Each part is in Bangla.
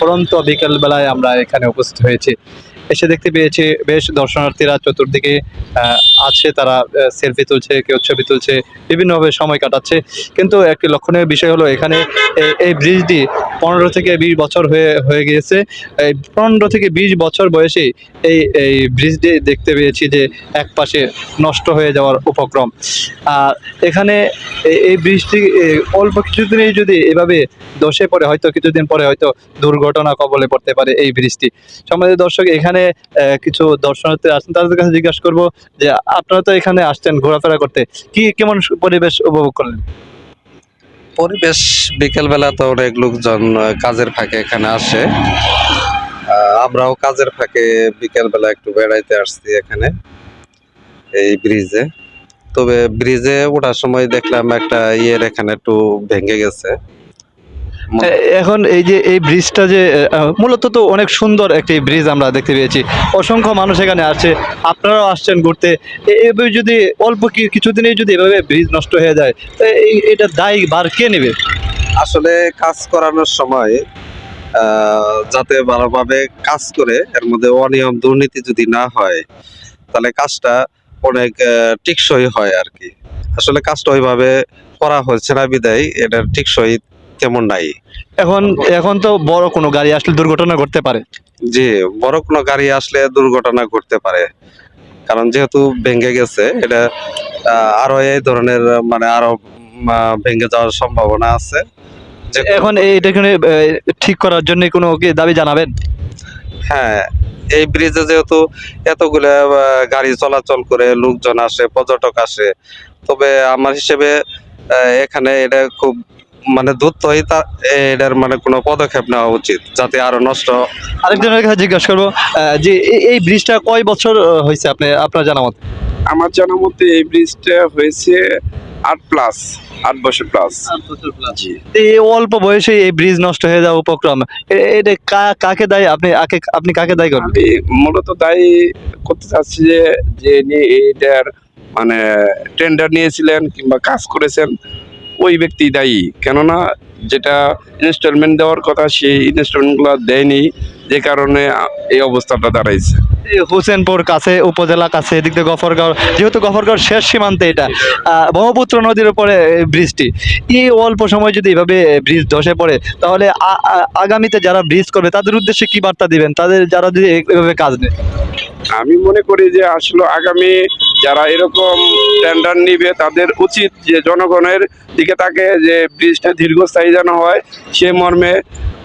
পরন্ত বিকেলবেলায় আমরা এখানে উপস্থিত হয়েছি। এসে দেখতে পেয়েছি বেশ দর্শনার্থীরা চতুর্দিকে আছে, তারা সেলফি তুলছে, কেউ ছবি তুলছে, বিভিন্নভাবে সময় কাটাচ্ছে। কিন্তু একটি লক্ষণীয় বিষয় হলো এখানে এই- ব্রিজটি পনেরো থেকে বিশ বছর হয়ে হয়ে গিয়েছে। এই পনেরো থেকে বিশ বছর বয়সে এই এই ব্রিজটি দেখতে পেয়েছি যে এক পাশে নষ্ট হয়ে যাওয়ার উপক্রম। আর এখানে এই- ব্রিজটি অল্প কিছুদিনেই যদি এভাবে ধসে পড়ে, হয়তো কিছুদিন পরে হয়তো দুর্ঘটনা কবলে পড়তে পারে এই ব্রিজটি সমাজের দর্শক, এখানে আহ, কিছু দর্শনার্থী আসছেন তাদের কাছে জিজ্ঞাসা করব যে আপনারা তো এখানে আসছেন ঘোরাফেরা করতে। কি কেমন পরিবেশ উপভোগ করলেন? পরিবেশ বিকেলবেলা তো অনেক লোকজন কাজের ফাঁকে এখানে আসে। আমরাও কাজের ফাঁকে বিকেলবেলা একটু বেড়াইতে আসছি এখানে এই ব্রিজে। তবে ব্রিজে ওঠার সময় দেখলাম একটা ইয়ের এখানে একটু ভেঙে গেছে। এখন এই যে এই ব্রিজটা যে মূলত তো অনেক সুন্দর একটি ব্রিজ আমরা দেখতে পেয়েছি। অসংখ্য মানুষ এখানে আসছে আপনারাও আসছেন ঘুরতে। এভাবে যদি অল্প কি- কিছুদিনেই যদি এভাবে ব্রিজ নষ্ট হয়ে যায় এটা দায়ী বার কে নেবে? আসলে কাজ করানোর সময় যাতে ভালোভাবে কাজ করে এর মধ্যে অনিয়ম দুর্নীতি যদি না হয় তাহলে কাজটা অনেক টিকসই হয় আর কি। আসলে কাজটা ওইভাবে করা হয়েছে না বিদায় এটার টিকসই। তেমন নাই। এখন এখন তো বড় কোনো গাড়ি আসলে দুর্ঘটনা ঘটতে পারে। যে বড় কোনো গাড়ি আসলে দুর্ঘটনা ঘটতে পারে। কারণ যেহেতু ভেঙে গেছে এটা আরও এই ধরনের মানে আরও ভেঙে যাওয়ার সম্ভাবনা আছে। এখন আহ, ঠিক করার জন্য কোনো কি দাবি জানাবেন? হ্যাঁ এই ব্রিজে যেহেতু এতগুলো গাড়ি চলাচল করে লোকজন আসে পর্যটক আসে তবে আমার হিসেবে এখানে এটা খুব মানে দ্রুতই তা এটার মানে কোনো পদক্ষেপ নেওয়া উচিত যাতে আরও নষ্ট আরেকজনের কাছে জিজ্ঞাসা করব যে এই- ব্রিজটা কয় বছর হয়েছে আপনি আপনার জানা মতে? আমার জানা মতে এই ব্রিজটা হয়েছে আট প্লাস আট বছর প্লাস। জি। এই অল্প বয়সে এই ব্রিজ নষ্ট হয়ে যাওয়া উপক্রম এটা কা- কাকে দায়ী? আপনি আপনি কাকে দায়ী করবেন আমি মূলত তাই করতে চাচ্ছি যে যে ইনি এইটার মানে টেন্ডার নিয়েছিলেন কিংবা কাজ করেছেন ওই ব্যক্তি দায়ী। কেননা যেটা ইনস্টলমেন্ট দেওয়ার কথা সেই ইনস্টলমেন্টগুলো দেয়নি যে কারণে এই অবস্থাটা দাঁড়াইছে। হোসেনপুর কাছে উপজেলা কাছে এদিক দিয়ে গফরগাঁও যেহেতু গফরগাঁও শেষ সীমান্তে এটা ব্রহ্মপুত্র নদীর উপরে ব্রিজটি। এই অল্প সময় যদি এভাবে ব্রিজ ধসে পড়ে তাহলে আগামীতে যারা ব্রিজ করবে তাদের উদ্দেশ্যে কি বার্তা দিবেন? তাদের যারা যদি এভাবে কাজ নেয়। আমি মনে করি যে আসলে আগামী যারা এরকম টেন্ডার নিবে তাদের উচিত যে জনগণের দিকে তাকে যে ব্রিজটা দীর্ঘস্থায়ী যেন হয় সে মর্মে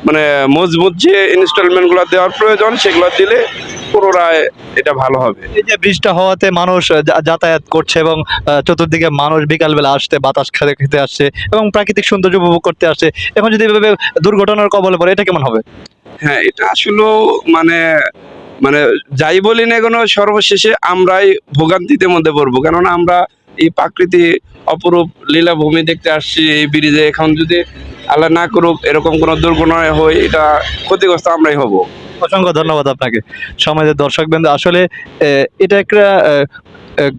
মানে মজবুত যে ইনস্টলমেন্টগুলো দেওয়ার প্রয়োজন সেগুলো দিলে পুনরায় এটা ভালো হবে। এই যে ব্রিজটা হওয়াতে মানুষ যাতায়াত করছে এবং চতুর্দিকে মানুষ বিকালবেলা আসছে বাতাস খেতে খেতে আসছে এবং প্রাকৃতিক সৌন্দর্য উপভোগ করতে আসছে। এখন যদি এভাবে দুর্ঘটনার কবলে পড়ে এটা কেমন হবে? হ্যাঁ এটা আসলেও মানে মানে যাই বলি না কোনো, সর্বশেষে আমরাই ভোগান্তিতে মধ্যে পড়ব। কেননা আমরা এই প্রাকৃতি অপরূপ লীলাভূমি দেখতে আসছি, এই ব্রিজে। এখন যদি আল্লাহ না করুক, এরকম কোনো দুর্ঘটনা হয়, এটা ক্ষতিগ্রস্ত আমরাই হব। অসংখ্য ধন্যবাদ আপনাকে। সমাজের দর্শকবৃন্দ, আসলে এটা একটা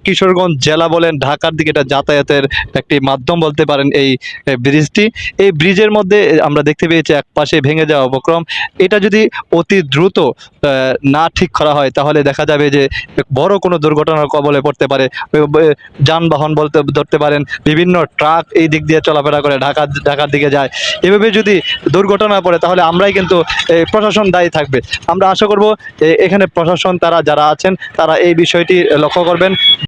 কিশোরগঞ্জ জেলা বলেন, ঢাকার দিকে এটা যাতায়াতের একটি মাধ্যম বলতে পারেন এই ব্রিজটি। এই ব্রিজের মধ্যে আমরা দেখতে পেয়েছি এক পাশে ভেঙে যাওয়া উপক্রম। এটা যদি অতি দ্রুত না ঠিক করা হয়, তাহলে দেখা যাবে যে বড় কোনো দুর্ঘটনার কবলে পড়তে পারে। যানবাহন বলতে, ধরতে পারেন, বিভিন্ন ট্রাক এই দিক দিয়ে চলাফেরা করে ঢাকা, ঢাকার দিকে যায়। এভাবে যদি দুর্ঘটনা পড়ে, তাহলে আমরাই কিন্তু প্রশাসন দায়ী থাকবে। আমরা আশা করব এখানে প্রশাসন, তারা যারা আছেন, তারা এই বিষয়টি লক্ষ্য করবেন।